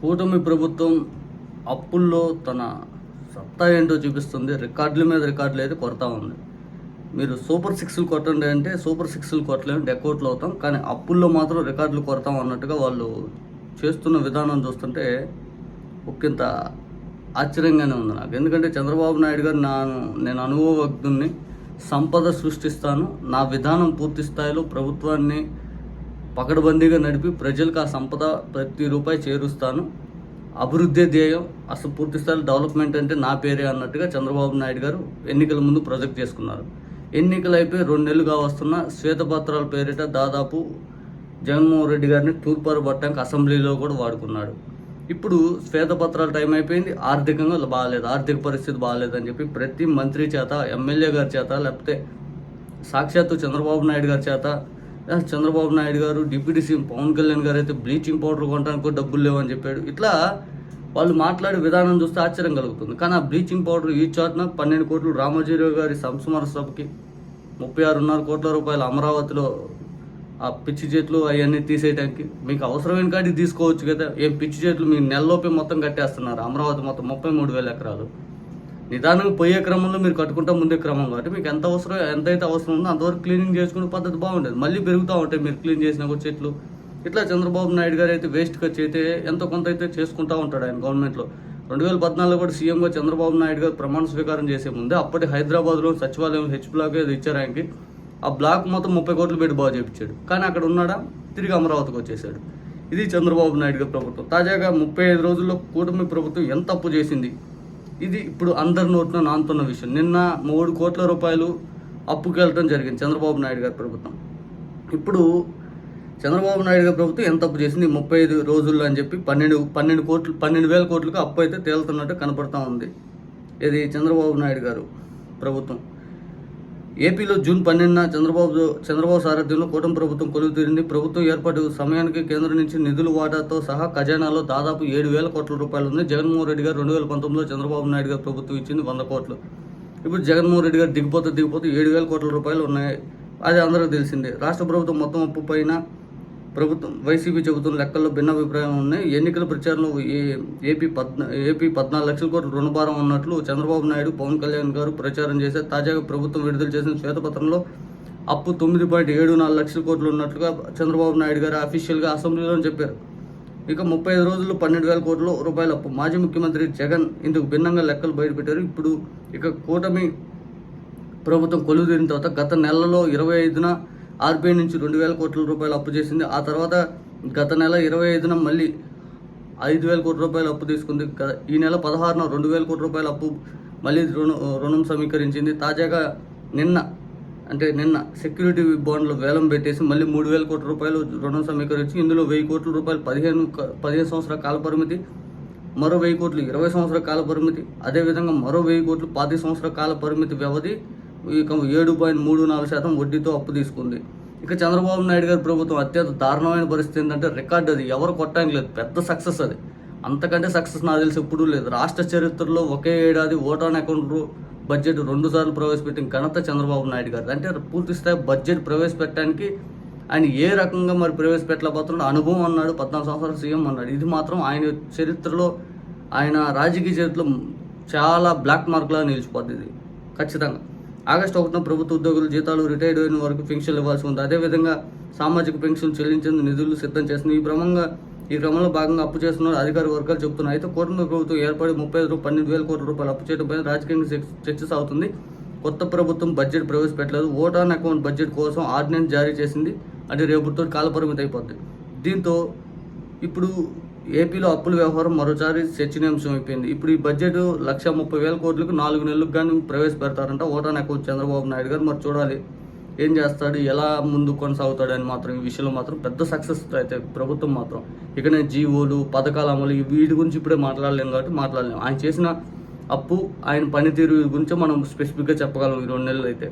కూటమి ప్రభుత్వం అప్పుల్లో తన సత్తా ఏంటో చూపిస్తుంది. రికార్డుల మీద రికార్డులు అయితే కొడతా ఉంది. మీరు సూపర్ సిక్స్లు కొట్టండి అంటే సూపర్ సిక్స్లు కొట్టలేము డెకౌట్లు అవుతాం. కానీ అప్పుల్లో మాత్రం రికార్డులు కొడతాం అన్నట్టుగా వాళ్ళు చేస్తున్న విధానం చూస్తుంటే ఒకంత ఆశ్చర్యంగానే ఉంది నాకు. ఎందుకంటే చంద్రబాబు నాయుడు గారు నా నేను అనుభవజ్ఞుణ్ణి సంపద సృష్టిస్తాను నా విధానం పూర్తి స్థాయిలో ప్రభుత్వాన్ని పకడ్బందీగా నడిపి ప్రజలకు ఆ సంపద ప్రతి రూపాయి చేరుస్తాను. అభివృద్ధి ధ్యేయం అసలు పూర్తి స్థాయి డెవలప్మెంట్ అంటే నా పేరే అన్నట్టుగా చంద్రబాబు నాయుడు గారు ఎన్నికల ముందు ప్రొజెక్ట్ చేసుకున్నారు. ఎన్నికలు అయిపోయి రెండు నెలలుగా వస్తున్న శ్వేతపత్రాల పేరిట దాదాపు జగన్మోహన్ రెడ్డి గారిని తూర్పారు పట్టడానికి అసెంబ్లీలో కూడా వాడుకున్నాడు. ఇప్పుడు శ్వేతపత్రాల టైం అయిపోయింది. ఆర్థికంగా బాగాలేదు. ఆర్థిక పరిస్థితి బాగాలేదని చెప్పి ప్రతి మంత్రి చేత ఎమ్మెల్యే గారి చేత లేకపోతే సాక్షాత్తు చంద్రబాబు నాయుడు గారి చేత చంద్రబాబు నాయుడు గారు డిప్యూటీ సీఎం పవన్ కళ్యాణ్ గారు అయితే బ్లీచింగ్ పౌడర్ కొనడానికి డబ్బులు లేవని చెప్పాడు. ఇట్లా వాళ్ళు మాట్లాడే విధానం చూస్తే ఆశ్చర్యం కలుగుతుంది. కానీ ఆ బ్లీచింగ్ పౌడర్ ఈ చాట్న పన్నెండు కోట్లు రామోజీరావు గారి సంస్మర సభకి ముప్పై ఆరున్నర కోట్ల రూపాయలు అమరావతిలో ఆ పిచ్చి చెట్లు అవన్నీ తీసేయడానికి మీకు అవసరమైన కాడికి తీసుకోవచ్చు కదా. ఏం పిచ్చి చెట్లు మీ నెలలోపే మొత్తం కట్టేస్తున్నారు. అమరావతి మొత్తం ముప్పై మూడు వేల ఎకరాలు. నిదానంగా పోయే క్రమంలో మీరు కట్టుకుంటా ముందే క్రమం కాబట్టి మీకు ఎంత అవసరం ఎంతైతే అవసరం ఉందో అంతవరకు క్లీనింగ్ చేసుకునే పద్ధతి బాగుండేది మళ్ళీ పెరుగుతూ ఉంటాయి మీరు క్లీన్ చేసినా కూడా చెట్లు. ఇట్లా చంద్రబాబు నాయుడు గారు అయితే వేస్ట్ ఖర్చు అయితే ఎంతో కొంత అయితే చేసుకుంటా ఉంటాడు ఆయన గవర్నమెంట్లో రెండు వేల పద్నాలుగులో కూడా సీఎంగా చంద్రబాబు నాయుడు గారు ప్రమాణ స్వీకారం చేసే ముందే అప్పటి హైదరాబాద్లో సచివాలయం హెచ్ బ్లాక్ ఏదో ఇచ్చారు ఆయనకి. ఆ బ్లాక్ మొత్తం ముప్పై కోట్లు పెట్టి బాగా చేయించాడు కానీ అక్కడ ఉన్నాడా? తిరిగి అమరావతికి వచ్చేసాడు. ఇది చంద్రబాబు నాయుడు గారి ప్రభుత్వం. తాజాగా ముప్పై ఐదు రోజుల్లో కూటమి ప్రభుత్వం ఎంత తప్పు చేసింది? ఇది ఇప్పుడు అందరి నోట్లో నానుతున్న విషయం. నిన్న మూడు కోట్ల రూపాయలు అప్పుకి వెళ్ళటం జరిగింది చంద్రబాబు నాయుడు గారి ప్రభుత్వం. ఇప్పుడు చంద్రబాబు నాయుడు గారి ప్రభుత్వం ఎంత తప్పు చేసింది? ముప్పై ఐదు రోజుల్లో అని చెప్పి పన్నెండు పన్నెండు కోట్లు పన్నెండు వేల కోట్లకు అప్పు అయితే తేలుతున్నట్టు కనపడతా ఉంది. ఇది చంద్రబాబు నాయుడు గారు ప్రభుత్వం. ఏపీలో జూన్ పన్నెండున చంద్రబాబు చంద్రబాబు సారథ్యంలో కూటమి ప్రభుత్వం కొలువుతీరింది. ప్రభుత్వం ఏర్పాటు సమయానికి కేంద్రం నుంచి నిధుల వాటాతో సహా ఖజానాలో దాదాపు ఏడు వేల కోట్ల రూపాయలు ఉంది జగన్మోహన్ రెడ్డి గారు రెండు వేల పంతొమ్మిదిలో చంద్రబాబు నాయుడు గారు ప్రభుత్వం ఇచ్చింది వంద కోట్లు. ఇప్పుడు జగన్మోహన్ రెడ్డి గారు దిగిపోతే దిగిపోతే ఏడు వేల కోట్ల రూపాయలు ఉన్నాయి. అది అందరికీ తెలిసిందే. రాష్ట్ర ప్రభుత్వం మొత్తం అప్పు పైన ప్రభుత్వం వైసీపీ చెబుతున్న లెక్కల్లో భిన్న అభిప్రాయం ఉన్నాయి. ఎన్నికల ప్రచారంలో ఏ- ఏపీ పద్నా ఏపీ పద్నాలుగు లక్షల కోట్ల రుణభారం ఉన్నట్లు చంద్రబాబు నాయుడు పవన్ కళ్యాణ్ గారు ప్రచారం చేశారు. తాజాగా ప్రభుత్వం విడుదల చేసిన శ్వేతపత్రంలో అప్పు తొమ్మిది పాయింట్ ఏడు నాలుగు లక్షల కోట్లు ఉన్నట్లుగా చంద్రబాబు నాయుడు గారు అఫీషియల్గా అసెంబ్లీలో చెప్పారు. ఇక ముప్పై ఐదు రోజుల్లో పన్నెండు వేల కోట్ల రూపాయల అప్పు. మాజీ ముఖ్యమంత్రి జగన్ ఇందుకు భిన్నంగా లెక్కలు బయటపెట్టారు. ఇప్పుడు ఇక కూటమి ప్రభుత్వం కొలువు తీరిన తర్వాత గత నెలలో ఇరవై ఐదున ఆర్బీఐ నుంచి రెండు వేల కోట్ల రూపాయలు అప్పు చేసింది. ఆ తర్వాత గత నెల ఇరవై ఐదున మళ్ళీ ఐదు వేల కోట్ల రూపాయలు అప్పు తీసుకుంది. గ- ఈ నెల పదహారున రెండు వేల కోట్ల రూపాయల అప్పు మళ్ళీ రుణ రుణం సమీకరించింది. తాజాగా నిన్న అంటే నిన్న సెక్యూరిటీ బాండ్లు వేలం పెట్టేసి మళ్ళీ మూడు వేల కోట్ల రూపాయలు రుణం సమీకరించి ఇందులో వెయ్యి కోట్ల రూపాయలు పదిహేను పదిహేను సంవత్సరాల కాల పరిమితి మరో వెయ్యి కోట్లు ఇరవై సంవత్సరాల కాల పరిమితి అదేవిధంగా మరో వెయ్యి కోట్లు పాతి సంవత్సరాల కాల పరిమితి వ్యవధి ఏడు పాయింట్ మూడు నాలుగు శాతం వడ్డీతో అప్పు తీసుకుంది. ఇక చంద్రబాబు నాయుడు గారి ప్రభుత్వం అత్యంత దారుణమైన పరిస్థితి ఏంటంటే రికార్డు అది. ఎవరు కొట్టడానికి లేదు. పెద్ద సక్సెస్ అది. అంతకంటే సక్సెస్ నాకు తెలిసి ఎప్పుడూ లేదు. రాష్ట్ర చరిత్రలో ఒకే ఏడాది ఓటాన్ అకౌంట్ బడ్జెట్ రెండు సార్లు ప్రవేశపెట్టిన ఘనత చంద్రబాబు నాయుడు గారు అంటే పూర్తి స్థాయి బడ్జెట్ ప్రవేశపెట్టడానికి ఆయన ఏ రకంగా మరి ప్రవేశపెట్టలేకపోతున్నాడు అనుభవం అన్నాడు. పద్నాలుగు సంవత్సరాలు సీఎం అన్నాడు. ఇది మాత్రం ఆయన చరిత్రలో ఆయన రాజకీయ చరిత్రలో చాలా బ్లాక్ మార్క్లా నిలిచిపోద్ది ఇది. ఖచ్చితంగా. ఆగస్టు ఒకటిన ప్రభుత్వ ఉద్యోగులు జీతాలు రిటైర్డ్ అయిన వరకు పెన్షన్లు ఇవ్వాల్సి ఉంది. అదేవిధంగా సామాజిక పెన్షన్ చెల్లించేందుకు నిధులు సిద్ధం చేస్తుంది ఈ క్రమంగా ఈ క్రమంలో భాగంగా అప్పు చేస్తున్నారు అధికార వర్గాలు చెబుతున్నాయి. అయితే కూటమి ప్రభుత్వం ఏర్పడి ముప్పై ఐదు పన్నెండు వేల కోట్ల రూపాయలు అప్పు చేయడంపై రాజకీయంగా చర్చ- సాగుతుంది. కొత్త ప్రభుత్వం బడ్జెట్ ప్రవేశపెట్టలేదు. ఓట్ ఆన్ అకౌంట్ బడ్జెట్ కోసం ఆర్డినెన్స్ జారీ చేసింది. అంటే రేపుతో కాలపరిమితి అయిపోతుంది దీంతో ఇప్పుడు ఏపీలో అప్పుల వ్యవహారం మరోసారి చర్చనీయాంశం అయిపోయింది. ఇప్పుడు ఈ బడ్జెట్ లక్ష ముప్పై వేల కోట్లకు నాలుగు నెలలకు కానీ ప్రవేశపెడతారంట vote on account Chandrababu Naidu garu. మరి చూడాలి ఏం చేస్తాడు ఎలా ముందు కొనసాగుతాడు అని మాత్రం ఈ విషయంలో మాత్రం పెద్ద సక్సెస్ అయితే ప్రభుత్వం మాత్రం. ఇకనే జీవోలు పథకాల అమలు వీటి గురించి ఇప్పుడే మాట్లాడలేము కాబట్టి మాట్లాడలేం. ఆయన చేసిన అప్పు ఆయన పనితీరు గురించి మనం స్పెసిఫిక్గా చెప్పగలం ఈ రెండు నెలలు అయితే